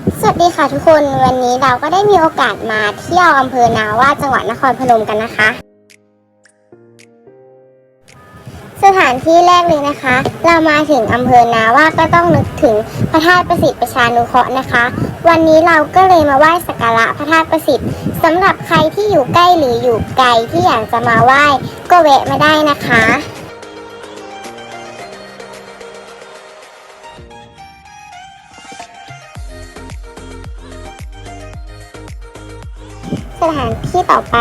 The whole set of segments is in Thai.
สวัสดีค่ะทุกคนวันนี้เราก็ได้มีโอกาสมาเที่ยวอำเภอนาว่าจังหวัดนครพนมกันนะคะ สถานที่แรกเลยนะคะ เรามาถึงอำเภอนาว่าก็ต้องนึกถึงพระธาตุประสิทธิ์ประชานุเคราะห์นะคะ วันนี้เราก็เลยมาไหว้สักการะพระธาตุประสิทธิ์สำหรับใครที่อยู่ใกล้หรืออยู่ไกลที่อยากจะมาไหว้ก็แวะมาได้นะคะ สถานที่ต่อไป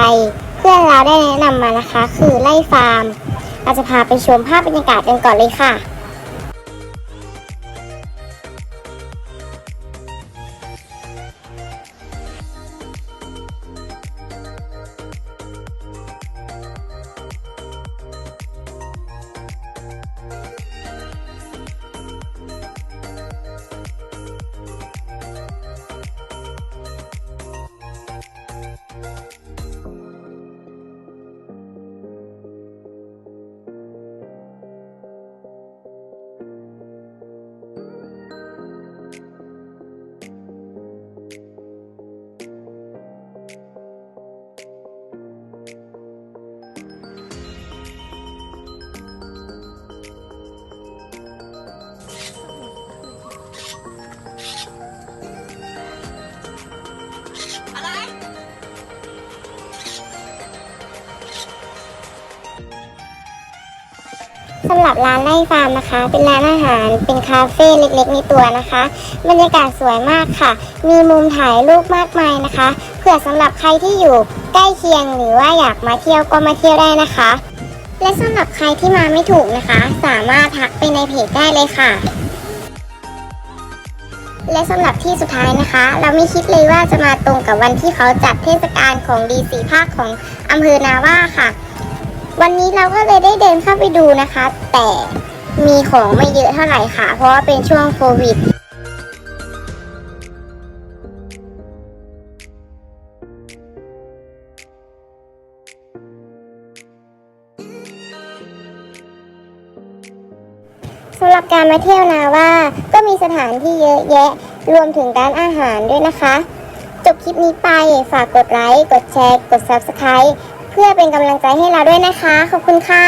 เพื่อนเราได้แนะนำมานะคะ คือไล่ฟาร์ม เราจะพาไปชมภาพบรรยากาศกันก่อนเลยค่ะ สำหรับร้านไล่ฟาร์มนะคะ เป็นร้านอาหารเป็นคาเฟ่เล็กๆในตัวนะคะ บรรยากาศสวยมากค่ะ มีมุมถ่ายรูปมากมายนะคะเผื่อสำหรับใครที่อยู่ใกล้เคียงหรือว่าอยากมาเที่ยวก็มาเที่ยวได้นะคะ และสำหรับใครที่มาไม่ถูกนะคะ สามารถทักไปในเพจได้เลยค่ะ และสำหรับที่สุดท้ายนะคะ เราไม่คิดเลยว่าจะมาตรงกับวันที่เขาจัดเทศกาลของดีสีภาคของอำเภอนาว่าค่ะ วันนี้เราก็เลยได้เดินเข้าไปดูนะคะ แต่มีของไม่เยอะเท่าไหร่ค่ะ เพราะว่าเป็นช่วงโควิดสำหรับการมาเที่ยวนาว่าก็มีสถานที่เยอะแยะ รวมถึงร้านอาหารด้วยนะคะ จบคลิปนี้ไปฝากกดไลค์ กดแชร์ กด Subscribe พื่อเป็นกำลังใจให้เราด้วยนะคะ ขอบคุณค่ะ